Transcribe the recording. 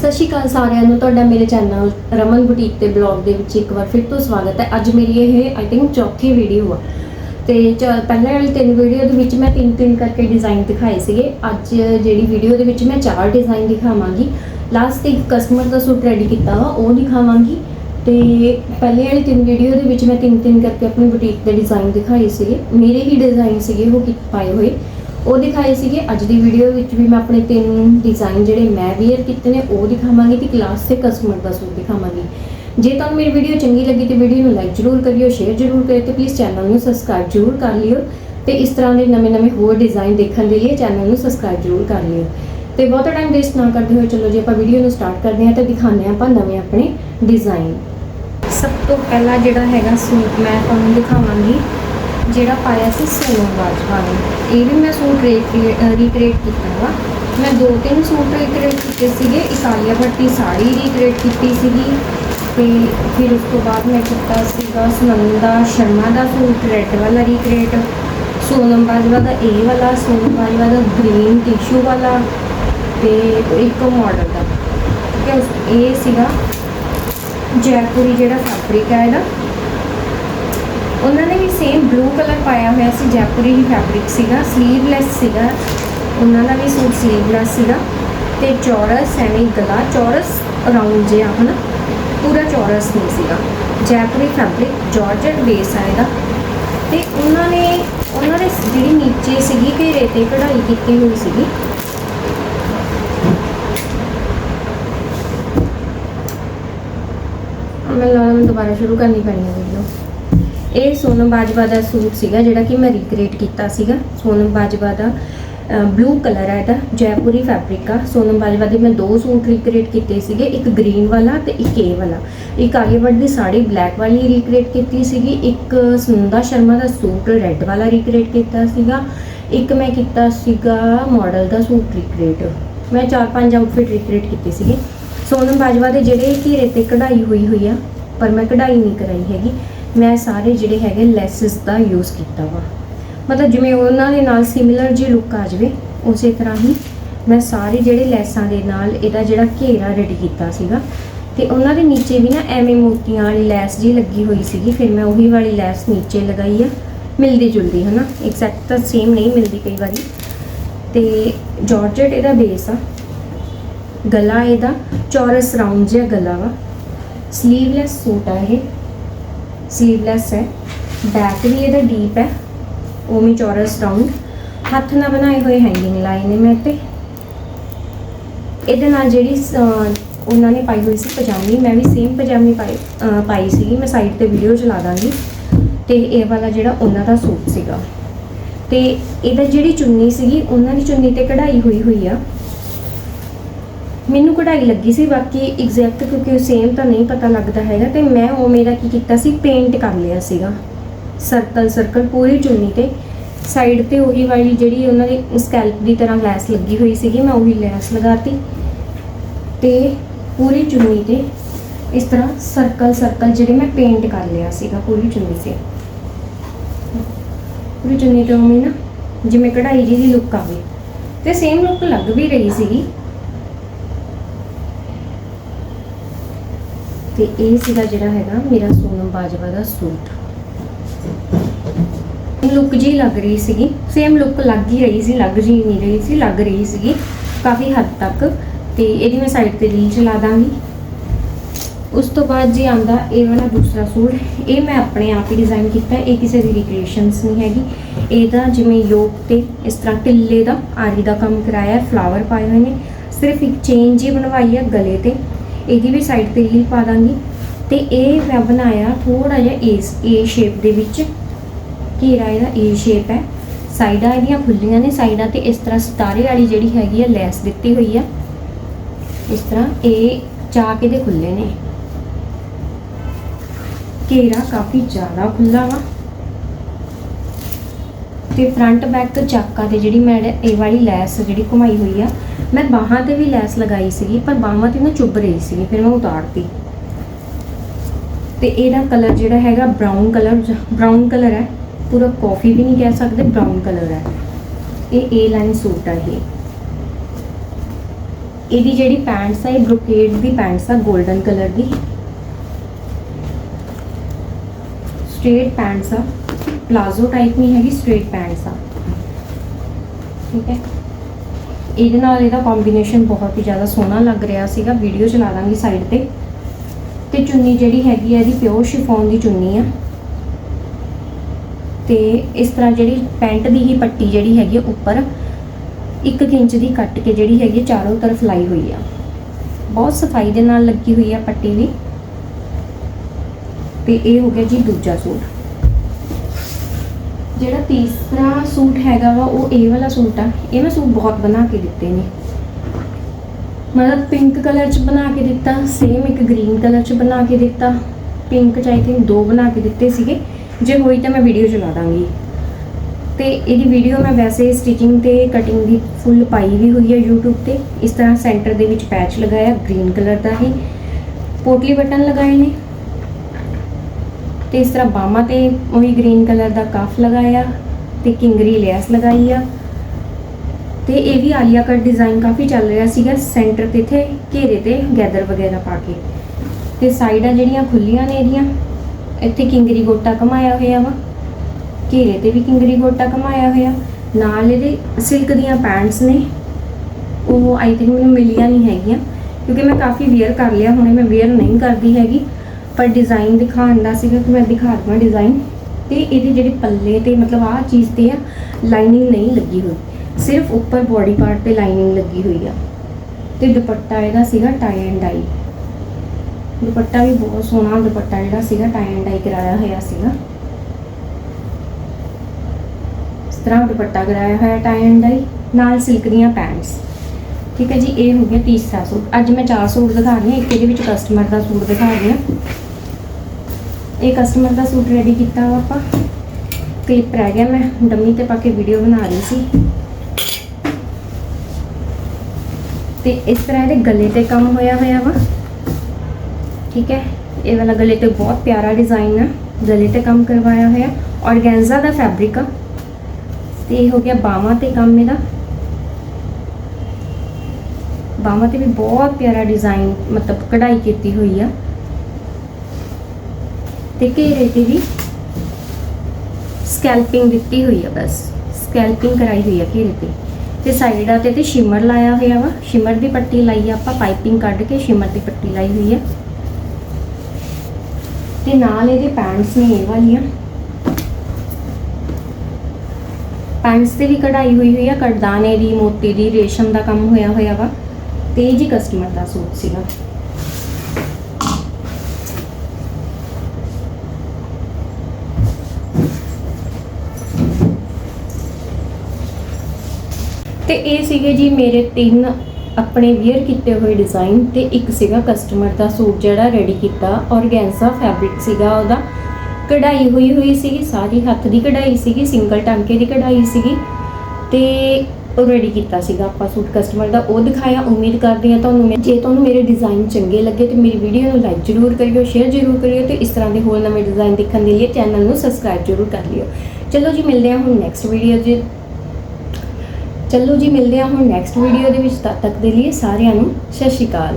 ਸਤਿ ਸ਼੍ਰੀ ਅਕਾਲ ਸਾਰਿਆਂ ਨੂੰ, ਤੁਹਾਡਾ ਮੇਰੇ ਚੈਨਲ ਰਮਨ ਬੁਟੀਕ ਤੇ ਬਲੌਗ ਦੇ ਵਿੱਚ ਇੱਕ ਵਾਰ ਫਿਰ ਤੋਂ ਸਵਾਗਤ ਹੈ। ਅੱਜ ਮੇਰੀ ਇਹ ਆਈ ਥਿੰਕ ਚੌਥੀ ਵੀਡੀਓ ਆ। ਤੇ ਚ- ਪਹਿਲੇ ਵਾਲੀ ਤਿੰਨ ਵੀਡੀਓ ਦੇ ਵਿੱਚ ਮੈਂ ਤਿੰਨ ਤਿੰਨ ਕਰਕੇ ਡਿਜ਼ਾਈਨ ਦਿਖਾਏ ਸੀਗੇ। ਅੱਜ ਜਿਹੜੀ ਵੀਡੀਓ ਦੇ ਵਿੱਚ ਮੈਂ ਚਾਰ ਡਿਜ਼ਾਈਨ ਦਿਖਾਵਾਂਗੀ। ਲਾਸਟ ਇੱਕ ਕਸਟਮਰ ਦਾ ਸੂਟ ਰੈਡੀ ਕੀਤਾ ਵਾ, ਉਹ ਦਿਖਾਵਾਂਗੀ। ਤੇ ਪਹਿਲੇ ਵਾਲੀ ਤਿੰਨ ਵੀਡੀਓ ਦੇ ਵਿੱਚ ਮੈਂ ਤਿੰਨ ਤਿੰਨ ਕਰਕੇ ਆਪਣੀ ਬੁਟੀਕ ਦੇ ਡਿਜ਼ਾਈਨ ਦਿਖਾਏ ਸੀਗੇ। ਮੇਰੇ ਹੀ ਡਿਜ਼ਾਈਨ ਸੀਗੇ, ਉਹ ਕੀ ਪਾਏ ਹੋਏ। ਉਹ ਦਿਖਾਏ ਸੀਗੇ। ਅੱਜ ਦੀ ਵੀਡੀਓ ਵਿੱਚ ਵੀ ਮੈਂ ਆਪਣੇ ਤਿੰਨ ਡਿਜ਼ਾਈਨ ਜਿਹੜੇ ਮੈਂ ਵੇਅਰ ਕੀਤੇ ਨੇ, ਉਹ ਦਿਖਾਵਾਂਗੀ ਤੇ ਕਲਾਸ ਦੇ ਕਸਟਮਰ ਦਾ ਸੂਟ ਦਿਖਾਵਾਂਗੀ। ਜੇ ਤੁਹਾਨੂੰ ਮੇਰੀ ਵੀਡੀਓ ਚੰਗੀ ਲੱਗੀ ਤੇ ਵੀਡੀਓ ਨੂੰ ਲਾਈਕ ਜ਼ਰੂਰ ਕਰਿਓ ਸ਼ੇਅਰ ਜ਼ਰੂਰ ਕਰਿਓ ਤੇ ਪਲੀਜ਼ ਚੈਨਲ ਨੂੰ ਸਬਸਕ੍ਰਾਈਬ ਜ਼ਰੂਰ ਕਰ ਲਿਓ ਤੇ ਇਸ ਤਰ੍ਹਾਂ ਦੇ ਨਵੇਂ-ਨਵੇਂ ਹੋਰ ਡਿਜ਼ਾਈਨ ਦੇਖਣ ਦੇ ਲਈ ਚੈਨਲ ਨੂੰ ਸਬਸਕ੍ਰਾਈਬ ਜ਼ਰੂਰ ਕਰ ਲਿਓ। ਤੇ ਬਹੁਤਾ ਟਾਈਮ ਵੇਸਟ ਨਾ ਕਰਦੇ ਹੋਏ ਚਲੋ ਜੀ, ਆਪਾਂ ਵੀਡੀਓ ਨੂੰ ਸਟਾਰਟ ਕਰਦੇ ਹਾਂ ਤੇ ਦਿਖਾਉਂਦੇ ਹਾਂ ਆਪਾਂ ਨਵੇਂ ਆਪਣੇ ਡਿਜ਼ਾਈਨ ਸਭ ਤੋਂ ਪਹਿਲਾਂ ਜਿਹੜਾ ਹੈਗਾ ਸੂਟ ਮੈਂ ਤੁਹਾਨੂੰ ਦਿਖਾਵਾਂਗੀ ਜਿਹੜਾ ਪਾਇਆ ਸੀ ਸੋਨਮ ਬਾਜਵਾ ਨੇ ਇਹ ਵੀ ਮੈਂ ਸੂਟ ਰੀਕ੍ਰੀਏਟ ਕੀਤਾ ਵਾ। ਮੈਂ ਦੋ ਤਿੰਨ ਸੂਟ ਰੀਕ੍ਰੀਏਟ ਕੀਤੇ ਸੀਗੇ। ਇੱਕ ਭੱਟੀ ਸਾੜੀ ਰੀਕ੍ਰੀਏਟ ਕੀਤੀ ਸੀਗੀ। ਤੇ ਫਿਰ ਉਸ ਤੋਂ ਬਾਅਦ ਮੈਂ ਕੀਤਾ ਸੀਗਾ ਸੁਨੰਦਾ ਸ਼ਰਮਾ ਦਾ ਸੂਟ ਰੈੱਡ ਵਾਲਾ ਰੀਕ੍ਰੀਏਟ ਸੋਨਮ ਬਾਜਵਾ ਦਾ ਇਹ ਵਾਲਾ, ਸੋਨਮ ਬਾਜਵਾ ਦਾ ਗ੍ਰੀਨ ਟਿਸ਼ੂ ਵਾਲਾ ਤੇ ਇੱਕ ਮਾਡਲ ਦਾ। ਠੀਕ ਹੈ ਉਸ- ਇਹ ਸੀਗਾ ਜੈਪੁਰੀ ਜਿਹੜਾ ਫੈਬਰਿਕ ਹੈ ਇਹਦਾ। ਉਹਨਾਂ ਨੇ ਵੀ ਸੇਮ ਬਲੂ ਕਲਰ ਪਾਇਆ ਹੋਇਆ ਸੀ, ਜੈਪੁਰੀ ਹੀ ਫੈਬਰਿਕ ਸੀਗਾ ਸਲੀਵਲੈਸ ਸੀਗਾ, ਉਹਨਾਂ ਦਾ ਵੀ ਸੂਟ ਸਲੀਵਲੈਸ ਸੀਗਾ ਤੇ ਚੌਰਸ ਐਵੇਂ ਗਲਾ, ਚੌਰਸ ਅਰਾਊਂਡ ਜਿਹਾ ਹਨਾ, ਪੂਰਾ ਚੌਰਸ ਨਹੀਂ ਸੀਗਾ। ਜੈਪੁਰੀ ਫੈਬਰਿਕ ਜਾਰਜਟ ਬੇਸ ਆ ਇਹਦਾ। ਤੇ ਉਹਨਾਂ ਨੇ, ਉਹਨਾਂ ਦੇ ਜਿਹੜੀ ਨੀਚੇ ਸੀਗੀ ਘੇਰੇ ਤੇ ਕਢਾਈ ਕੀਤੀ ਹੋਈ ਸੀਗੀ। ਮੈਂ ਲਾਣਾ ਦੁਬਾਰਾ ਸ਼ੁਰੂ ਕਰਨੀ ਪੈਣੀ ਹੈ ਵੀਡੀਓ ਇਹ ਸੋਨਮ ਬਾਜਵਾ ਦਾ ਸੂਟ ਸੀਗਾ ਜਿਹੜਾ ਕਿ ਮੈਂ ਰੀਕ੍ਰੀਏਟ ਕੀਤਾ ਸੀਗਾ। ਸੋਨਮ ਬਾਜਵਾ ਦਾ ਬਲੂ ਕਲਰ ਹੈ ਇਹਦਾ, ਜੈਪੁਰੀ ਫੈਬਰਿਕ ਆ। ਸੋਨਮ ਬਾਜਵਾ ਦੇ ਮੈਂ ਦੋ ਸੂਟ ਰੀਕ੍ਰੀਏਟ ਕੀਤੇ ਸੀਗੇ, ਇੱਕ ਗ੍ਰੀਨ ਵਾਲਾ ਤੇ ਇੱਕ ਏ ਵਾਲਾ। ਇੱਕ ਆਲੀਵਰਡ ਦੀ ਸਾੜੀ ਬਲੈਕ ਵਾਲੀ ਰੀਕ੍ਰੀਏਟ ਕੀਤੀ ਸੀਗੀ, ਇੱਕ ਸੁਨੰਦਾ ਸ਼ਰਮਾ ਦਾ ਸੂਟ ਰੈੱਡ ਵਾਲਾ ਰੀਕ੍ਰੀਏਟ ਕੀਤਾ ਸੀਗਾ। ਇੱਕ ਮੈਂ ਕੀਤਾ ਸੀਗਾ ਮਾਡਲ ਦਾ ਸੂਟ ਰੀਕ੍ਰੀਏਟ ਮੈਂ ਚਾਰ ਪੰਜ ਆਊਟਫਿਟ ਰੀਕ੍ਰੀਏਟ ਕੀਤੇ ਸੀਗੇ। ਸੋਨਮ ਬਾਜਵਾ ਦੇ ਜਿਹੜੇ ਘੇਰੇ ਤੇ ਕਢਾਈ ਹੋਈ ਹੋਈ ਆ, ਪਰ ਮੈਂ ਕਢਾਈ ਨਹੀਂ ਕਰਾਈ ਹੈਗੀ। ਮੈਂ ਸਾਰੇ ਜਿਹੜੇ ਹੈਗੇ ਲੈਸਸ ਦਾ ਯੂਜ਼ ਕੀਤਾ ਵਾ। ਮਤਲਬ ਜਿਵੇਂ ਉਹਨਾਂ ਦੇ ਨਾਲ ਸਿਮਿਲਰ ਜੀ ਲੁੱਕ ਆ ਜਾਵੇ, ਉਸੇ ਤਰ੍ਹਾਂ ਹੀ ਮੈਂ ਸਾਰੇ ਜਿਹੜੇ ਲੈਸਾਂ ਦੇ ਨਾਲ ਇਹਦਾ ਜਿਹੜਾ ਘੇਰਾ ਰੈਡੀ ਕੀਤਾ ਸੀਗਾ। ਤੇ ਉਹਨਾਂ ਦੇ ਨੀਚੇ ਵੀ ਨਾ ਐਵੇਂ ਮੋਤੀਆਂ ਵਾਲੀ ਲੈਸ ਜੀ ਲੱਗੀ ਹੋਈ ਸੀਗੀ, ਫਿਰ ਮੈਂ ਉਹੀ ਵਾਲੀ ਲੈਸ ਨੀਚੇ ਲਗਾਈ ਆ। ਮਿਲਦੀ ਜੁਲਦੀ, ਹਨਾ? ਐਗਜ਼ੈਕਟ ਤਾਂ ਸੇਮ ਨਹੀਂ ਮਿਲਦੀ ਕਈ ਵਾਰੀ। ਤੇ ਜਾਰਜਟ ਇਹਦਾ ਬੇਸ ਆ। ਗਲਾ ਇਹਦਾ ਚੌਰਸ ਰਾਉਂਡ ਜਿਹਾ ਗਲਾ ਵਾ। ਸਲੀਵਲੈਸ ਸੂਟ ਆ ਇਹ। ਸਲੀਵਲੈਸ ਹੈ। ਬੈਕ ਵੀ ਇਹਦਾ ਡੀਪ ਹੈ। ਉਵੇਂ ਚੌਰਸ ਰਾਉਂਡ ਹੱਥ ਨਾਲ ਬਣਾਏ ਹੋਏ ਹੈਂਗਿੰਗ ਲਾਏ ਨੇ ਮੈਂ ਤੇ। ਇਹਦੇ ਨਾਲ ਜਿਹੜੀ ਉਹਨਾਂ ਨੇ ਪਾਈ ਹੋਈ ਸੀ ਪਜਾਮੀ, ਮੈਂ ਵੀ ਸੇਮ ਪਜਾਮੀ ਪਾਈ ਪਾਈ ਸੀਗੀ। ਮੈਂ ਸਾਈਡ ਤੇ ਵੀਡੀਓ ਚਲਾ ਦਾਂਗੀ। ਤੇ ਇਹ ਵਾਲਾ ਜਿਹੜਾ ਉਹਨਾਂ ਦਾ ਸੂਟ ਸੀਗਾ। ਤੇ ਇਹਦਾ ਜਿਹੜੀ ਚੁੰਨੀ ਸੀਗੀ, ਉਹਨਾਂ ਦੀ ਚੁੰਨੀ ਤੇ ਕਢਾਈ ਹੋਈ ਹੋਈ ਆ। ਮੈਨੂੰ ਕਢਾਈ ਲੱਗੀ ਸੀ, ਬਾਕੀ ਐਗਜ਼ੈਕਟ ਕਿਉਂਕਿ ਸੇਮ ਤਾਂ ਨਹੀਂ ਪਤਾ ਲੱਗਦਾ ਹੈਗਾ ਤੇ ਮੈਂ ਉਹ ਮੇਰਾ ਕੀ ਕੀਤਾ ਸੀ ਪੇਂਟ ਕਰ ਲਿਆ ਸੀਗਾ। ਸਰਕਲ ਸਰਕਲ ਪੂਰੀ ਚੁੰਨੀ ਤੇ। ਸਾਈਡ ਤੇ ਉਹੀ ਵਾਲੀ ਜਿਹੜੀ ਉਹਨਾਂ ਦੀ ਸਕੈਲਪ ਦੀ ਤਰ੍ਹਾਂ ਲੈਸ ਲੱਗੀ ਹੋਈ ਸੀਗੀ, ਮੈਂ ਉਹੀ ਲੈਸ ਲਗਾਤੀ। ਤੇ ਪੂਰੀ ਚੁੰਨੀ ਤੇ ਇਸ ਤਰ੍ਹਾਂ ਸਰਕਲ ਸਰਕਲ ਜਿਹੜੇ ਮੈਂ ਪੇਂਟ ਕਰ ਲਿਆ ਸੀਗਾ, ਪੂਰੀ ਚੁੰਨੀ ਤੇ। ਪੂਰੀ ਚੁੰਨੀ ਤੇ ਉਵੇਂ ਨਾ ਜਿਵੇਂ ਕਢਾਈ ਜੀ ਲੁੱਕ ਆਵੇ। ਤੇ ਸੇਮ ਲੁੱਕ ਲੱਗ ਵੀ ਰਹੀ ਸੀਗੀ। ਤੇ ਇਹ ਸੀਗਾ ਜਿਹੜਾ ਹੈਗਾ ਮੇਰਾ ਸੋਨਮ ਬਾਜਵਾ ਦਾ ਸੂਟ। ਲੁੱਕ ਜੀ ਲੱਗ ਰਹੀ ਸੀਗੀ ਸੇਮ ਲੁੱਕ ਲੱਗ ਹੀ ਰਹੀ ਸੀ, ਲੱਗ ਜੀ ਨਹੀਂ ਰਹੀ ਸੀ, ਲੱਗ ਰਹੀ ਸੀਗੀ ਕਾਫੀ ਹੱਦ ਤੱਕ ਤੇ ਇਹਦੀ ਮੈਂ ਸਾਈਡ ਤੇ ਰੀਲ ਚਲਾ ਦਾਂਗੀ। ਉਸ ਤੋਂ ਬਾਅਦ ਜੀ ਆਂਦਾ ਇਹ ਵਾਲਾ ਦੂਸਰਾ ਸੂਟ, ਇਹ ਮੈਂ ਆਪਣੇ ਆਪ ਹੀ ਡਿਜ਼ਾਈਨ ਕੀਤਾ, ਇਹ ਕਿਸੇ ਦੀ ਰੀਕ੍ਰੀਏਸ਼ਨਸ ਨਹੀਂ ਹੈਗੀ। ਇਹਦਾ ਜਿਵੇਂ ਯੋਕ ਤੇ ਇਸ ਤਰ੍ਹਾਂ ਟਿੱਲੇ ਦਾ, ਆਰੀ ਦਾ ਕੰਮ ਕਰਾਇਆ ਫਲਾਵਰ ਪਾਏ ਹੋਏ ਨੇ, ਸਿਰਫ ਇੱਕ ਚੇਨ ਜੀ ਬਣਵਾਈ ਹੈ ਗਲੇ ਤੇ ਇਹਦੀ ਵੀ ਸਾਈਡ ਤੇ ਰੀਲ ਪਾ ਦਾਂਗੀ। ਤੇ ਇਹ ਮੈਂ ਬਣਾਇਆ ਥੋੜਾ ਜਿਹਾ ਏਸ ਏ ਸ਼ੇਪ ਦੇ ਵਿੱਚ। ਘੇਰਾ ਇਹਦਾ ਏ ਸ਼ੇਪ ਹੈ। ਸਾਈਡਾਂ ਇਹਦੀਆਂ ਖੁੱਲੀਆਂ ਨੇ। ਸਾਈਡਾਂ ਤੇ ਇਸ ਤਰ੍ਹਾਂ ਸਿਤਾਰੇ ਵਾਲੀ ਜਿਹੜੀ ਹੈਗੀ ਆ ਲੈਸ ਦਿੱਤੀ ਹੋਈ ਆ। ਇਸ ਤਰ੍ਹਾਂ ਇਹ ਚਾਕ ਇਹਦੇ ਖੁੱਲੇ ਨੇ। ਘੇਰਾ ਕਾਫੀ ਜ਼ਿਆਦਾ ਖੁੱਲਾ ਵਾ। ਤੇ ਫਰੰਟ ਬੈਕ ਤੋਂ ਚਾਕਾਂ ਤੇ ਜਿਹੜੀ ਮੈਂ ਇਹ ਵਾਲੀ ਲੈਸ ਜਿਹੜੀ ਘੁਮਾਈ ਹੋਈ ਆ, ਮੈਂ ਬਾਹਾਂ ਤੇ ਵੀ ਲੈਸ ਲਗਾਈ ਸੀਗੀ, ਪਰ ਬਾਹਾਂ ਤੇ ਨਾ ਚੁੱਭ ਰਹੀ ਸੀਗੀ, ਫਿਰ ਮੈਂ ਉਤਾਰਤੀ। ਤੇ ਇਹਦਾ ਕਲਰ ਜਿਹੜਾ ਹੈਗਾ ਬ੍ਰਾਊਨ ਕਲਰ ਬ੍ਰਾਊਨ ਕਲਰ ਹੈ। ਪੂਰਾ ਕਾਫੀ ਵੀ ਨਹੀਂ ਕਹਿ ਸਕਦੇ ਬ੍ਰਾਊਨ ਕਲਰ ਹੈ। ਇਹ ਏ ਲਾਈਨ ਸੂਟ ਆ ਇਹ। ਇਹਦੀ ਜਿਹੜੀ ਪੈਂਟਸ ਆ, ਇਹ ਬ੍ਰੋਕੇਡ ਦੀ ਪੈਂਟਸ ਆ 골ਡਨ ਕਲਰ ਦੀ। ਸਟ੍ਰੇਟ ਪੈਂਟਸ ਆ। ਪਲਾਜ਼ੋ ਟਾਈਪ ਨਹੀਂ ਹੈਗੀ ਸਟ੍ਰੇਟ ਪੈਂਟਸ ਆ। ਠੀਕ ਹੈ? ਇਹਦੇ ਨਾਲ ਇਹਦਾ ਕੰਬੀਨੇਸ਼ਨ ਬਹੁਤ ਹੀ ਜ਼ਿਆਦਾ ਸੋਹਣਾ ਲੱਗ ਰਿਹਾ ਸੀਗਾ। ਵੀਡੀਓ ਚਲਾ ਦਾਂਗੀ ਸਾਈਡ ਤੇ। ਤੇ ਚੁੰਨੀ ਜਿਹੜੀ ਹੈਗੀ ਆ, ਇਹਦੀ ਪਿਓਰ ਸ਼ਿਫੋਨ ਦੀ ਚੁੰਨੀ ਆ। ਤੇ ਇਸ ਤਰ੍ਹਾਂ ਜਿਹੜੀ ਪੈਂਟ ਦੀ ਹੀ ਪੱਟੀ ਜਿਹੜੀ ਹੈਗੀ ਆ ਉੱਪਰ 1 ਇੰਚ ਦੀ ਕੱਟ ਕੇ ਜਿਹੜੀ ਹੈਗੀ ਆ, ਚਾਰੋਂ ਤਰਫ ਲਾਈ ਹੋਈ ਆ। ਬਹੁਤ ਸਫ਼ਾਈ ਦੇ ਨਾਲ ਲੱਗੀ ਹੋਈ ਆ ਪੱਟੀ ਵੀ। ਤੇ ਇਹ ਹੋ ਗਿਆ ਜੀ ਦੂਜਾ ਸੂਟ। ਜਿਹੜਾ ਤੀਸਰਾ ਸੂਟ ਹੈਗਾ ਵਾ, ਉਹ ਇਹ ਵਾਲਾ ਸੂਟ ਆ। ਇਹ ਮੈਂ ਸੂਟ ਬਹੁਤ ਬਣਾ ਕੇ ਦਿੱਤੇ ਨੇ। ਮਤਲਬ ਪਿੰਕ ਕਲਰ ਚ ਬਣਾ ਕੇ ਦਿੱਤਾ ਸੇਮ ਇੱਕ ਗ੍ਰੀਨ ਕਲਰ ਚ ਬਣਾ ਕੇ ਦਿੱਤਾ। ਪਿੰਕ ਚ ਆਈ ਥਿੰਕ ਦੋ ਬਣਾ ਕੇ ਦਿੱਤੇ ਸੀਗੇ। ਜੇ ਹੋਈ ਤਾਂ ਮੈਂ ਵੀਡੀਓ ਚਲਾ ਦਾਂਗੀ। ਤੇ ਇਹਦੀ ਵੀਡੀਓ ਮੈਂ ਵੈਸੇ ਸਟਿਚਿੰਗ ਤੇ ਕਟਿੰਗ ਦੀ ਫੁੱਲ ਪਾਈ ਵੀ ਹੋਈ ਹੈ YouTube ਤੇ। ਇਸ ਤਰ੍ਹਾਂ ਸੈਂਟਰ ਦੇ ਵਿੱਚ ਪੈਚ ਲਗਾਇਆ ਗ੍ਰੀਨ ਕਲਰ ਦਾ ਹੀ। ਪੋਟਲੀ ਬਟਨ ਲਗਾਏ ਨੇ। ਤੇ ਇਸ ਤਰ੍ਹਾਂ ਬਾਹਾਂ ਤੇ ਉਹੀ ਗ੍ਰੀਨ ਕਲਰ ਦਾ ਕਫ ਲਗਾਇਆ ਤੇ ਕਿੰਗਰੀ ਲੈਸ ਲਗਾਈ ਆ। ਤੇ ਇਹ ਵੀ ਆਲੀਆ ਕੱਟ ਡਿਜ਼ਾਈਨ ਕਾਫੀ ਚੱਲ ਰਿਹਾ ਸੀਗਾ ਸੈਂਟਰ ਤੇ ਇੱਥੇ ਘੇਰੇ ਤੇ ਗੈਦਰ ਵਗੈਰਾ ਪਾ ਕੇ। ਤੇ ਸਾਈਡਾਂ ਜਿਹੜੀਆਂ ਖੁੱਲੀਆਂ ਨੇ ਇਹਦੀਆਂ, ਇੱਥੇ ਕਿੰਗਰੀ ਗੋਟਾ ਕਮਾਇਆ ਹੋਇਆ ਵਾ। ਘੇਰੇ ਤੇ ਵੀ ਕਿੰਗਰੀ ਗੋਟਾ ਕਮਾਇਆ ਹੋਇਆ। ਨਾਲ ਇਹਦੇ ਸਿਲਕ ਦੀਆਂ ਪੈਂਟਸ ਨੇ। ਉਹ ਆਈ ਥਿੰਕ ਮੈਨੂੰ ਮਿਲੀਆਂ ਨਹੀਂ ਹੈਗੀਆਂ, ਕਿਉਂਕਿ ਮੈਂ ਕਾਫੀ ਵੇਅਰ ਕਰ ਲਿਆ, ਹੁਣੇ ਮੈਂ ਵੇਅਰ ਨਹੀਂ ਕਰਦੀ ਹੈਗੀ। ਪਰ ਡਿਜ਼ਾਈਨ ਦਿਖਾਉਣ ਦਾ ਸੀਗਾ ਕਿ ਮੈਂ ਦਿਖਾ ਦਵਾਂ ਡਿਜ਼ਾਈਨ ਤੇ ਇਹਦੇ ਜਿਹੜੇ ਪੱਲੇ ਤੇ ਮਤਲਬ ਆਹ ਚੀਜ਼ ਤੇ ਆ ਲਾਈਨਿੰਗ ਨਹੀਂ ਲੱਗੀ ਹੋਈ। ਸਿਰਫ ਉੱਪਰ ਬੋਡੀ ਪਾਰਟ ਤੇ ਲਾਈਨਿੰਗ ਲੱਗੀ ਹੋਈ ਆ। ਤੇ ਦੁਪੱਟਾ ਇਹਦਾ ਸੀਗਾ ਟਾਈ ਐਂਡ ਡਾਈ ਦੁਪੱਟਾ ਵੀ ਬਹੁਤ ਸੋਹਣਾ ਦੁਪੱਟਾ ਜਿਹੜਾ ਸੀਗਾ ਟਾਈ ਐਂਡ ਡਾਈ ਕਰਾਇਆ ਹੋਇਆ ਸੀਗਾ। ਇਸ ਤਰ੍ਹਾਂ ਦੁਪੱਟਾ ਕਰਾਇਆ ਹੋਇਆ ਟਾਈ ਐਂਡ ਡਾਈ ਨਾਲ ਸਿਲਕ ਦੀਆਂ ਪੈਂਟਸ ਠੀਕ ਹੈ ਜੀ, ਇਹ ਹੋ ਗਿਆ ਤੀਸਰਾ ਸੂਟ। ਅੱਜ ਮੈਂ ਚਾਰ ਸੂਟ ਦਿਖਾ ਰਹੀ ਹਾਂ। ਇੱਕ ਇਹਦੇ ਵਿੱਚ ਕਸਟਮਰ ਦਾ ਸੂਟ ਦਿਖਾ ਰਹੀ ਹਾਂ। ਇਹ ਕਸਟਮਰ ਦਾ ਸੂਟ ਰੈਡੀ ਕੀਤਾ ਵਾ ਆਪਾਂ। ਕਲਿੱਪ ਰਹਿ ਗਿਆ ਮੈਂ, ਡੰਮੀ ਤੇ ਪਾ ਕੇ ਵੀਡੀਓ ਬਣਾ ਰਹੀ ਸੀ। ਤੇ ਇਸ ਤਰ੍ਹਾਂ ਇਹਦੇ ਗਲੇ ਤੇ ਕੰਮ ਹੋਇਆ ਹੋਇਆ ਵਾ। ਠੀਕ ਹੈ, ਇਹ ਵਾਲਾ ਗਲੇ ਤੇ ਬਹੁਤ ਪਿਆਰਾ ਡਿਜ਼ਾਈਨ ਆ। ਗਲੇ ਤੇ ਕੰਮ ਕਰਵਾਇਆ ਹੋਇਆ। ਔਰਗੈਂਜ਼ਾ ਦਾ ਫੈਬਰਿਕ ਆ। ਤੇ ਇਹ ਹੋ ਗਿਆ ਬਾਹਾਂ ਤੇ ਕੰਮ ਇਹਦਾ। ਬਾਹਾਂ ਤੇ ਵੀ ਬਹੁਤ ਪਿਆਰਾ ਡਿਜ਼ਾਈਨ ਮਤਲਬ ਕਢਾਈ ਕੀਤੀ ਹੋਈ ਆ। ਤੇ ਘੇਰੇ ਤੇ ਵੀ ਸਕੈਲਪਿੰਗ ਦਿੱਤੀ ਹੋਈ ਆ ਬਸ। ਸਕੈਲਪਿੰਗ ਕਰਾਈ ਹੋਈ ਆ ਘੇਰੇ ਤੇ। ਤੇ ਸਾਈਡਾਂ ਤੇ ਤੇ ਸ਼ਿਮਰ ਲਾਇਆ ਹੋਇਆ ਵਾ। ਸ਼ਿਮਰ ਦੀ ਪੱਟੀ ਲਾਈ ਆ ਆਪਾਂ ਪਾਈਪਿੰਗ ਕੱਢ ਕੇ ਸ਼ਿਮਰ ਦੀ ਪੱਟੀ ਲਾਈ ਹੋਈ ਆ। ਤੇ ਨਾਲ ਇਹਦੇ ਪੈਂਟਸ ਨੇ ਇਹ ਵਾਲੀਆਂ। ਪੈਂਟਸ ਤੇ ਵੀ ਕਢਾਈ ਹੋਈ ਹੋਈ ਆ। ਕਰਦਾਨੇ ਦੀ, ਮੋਤੀ ਦੀ, ਰੇਸ਼ਮ ਦਾ ਕੰਮ ਹੋਇਆ ਹੋਇਆ ਵਾ। ਤੇ ਜੀ ਕਸਟਮਰ ਦਾ ਸੂਟ ਸੀਗਾ। ਤੇ ਇਹ ਸੀਗੇ ਜੀ ਮੇਰੇ ਤਿੰਨ ਆਪਣੇ ਵੇਅਰ ਕੀਤੇ ਹੋਏ ਡਿਜ਼ਾਈਨ ਤੇ ਇੱਕ ਸੀਗਾ ਕਸਟਮਰ ਦਾ ਸੂਟ ਜਿਹੜਾ ਰੈਡੀ ਕੀਤਾ ਔਰਗੈਂਜ਼ਾ ਫੈਬਰਿਕ ਸੀਗਾ ਉਹਦਾ। ਕਢਾਈ ਹੋਈ ਹੋਈ ਸੀਗੀ, ਸਾਰੀ ਹੱਥ ਦੀ ਕਢਾਈ ਸੀਗੀ ਸਿੰਗਲ ਟਾਂਕੇ ਦੀ ਕਢਾਈ ਸੀਗੀ ਤੇ ਉਹ ਰੈਡੀ ਕੀਤਾ ਸੀਗਾ ਆਪਾਂ ਸੂਟ ਕਸਟਮਰ ਦਾ। ਉਹ ਦਿਖਾਇਆ, ਉਮੀਦ ਕਰਦੀ ਹਾਂ ਤੁਹਾਨੂੰ ਮੈਂ- ਜੇ ਤੁਹਾਨੂੰ ਮੇਰੇ ਡਿਜ਼ਾਈਨ ਚੰਗੇ ਲੱਗੇ ਤੇ ਮੇਰੀ ਵੀਡੀਓ ਨੂੰ ਲਾਈਕ ਜ਼ਰੂਰ ਕਰਿਓ ਸ਼ੇਅਰ ਜ਼ਰੂਰ ਕਰਿਓ ਤੇ ਇਸ ਤਰ੍ਹਾਂ ਦੇ ਹੋਰ ਨਵੇਂ ਡਿਜ਼ਾਈਨ ਦੇਖਣ ਦੇ ਲਈ ਚੈਨਲ ਨੂੰ ਸਬਸਕ੍ਰਾਈਬ ਜ਼ਰੂਰ ਕਰ ਲਿਓ। ਚਲੋ ਜੀ, ਮਿਲਦੇ ਹਾਂ ਹੁਣ ਨੈਕਸਟ ਵੀਡੀਓ ਜੀ ਚਲੋ ਜੀ, ਮਿਲਦੇ ਹਾਂ ਹੁਣ ਨੈਕਸਟ ਵੀਡੀਓ ਦੇ ਵਿੱਚ ਤਦ ਤੱਕ ਦੇ ਲਈ ਸਾਰਿਆਂ ਨੂੰ ਸਤਿ ਸ਼੍ਰੀ ਅਕਾਲ।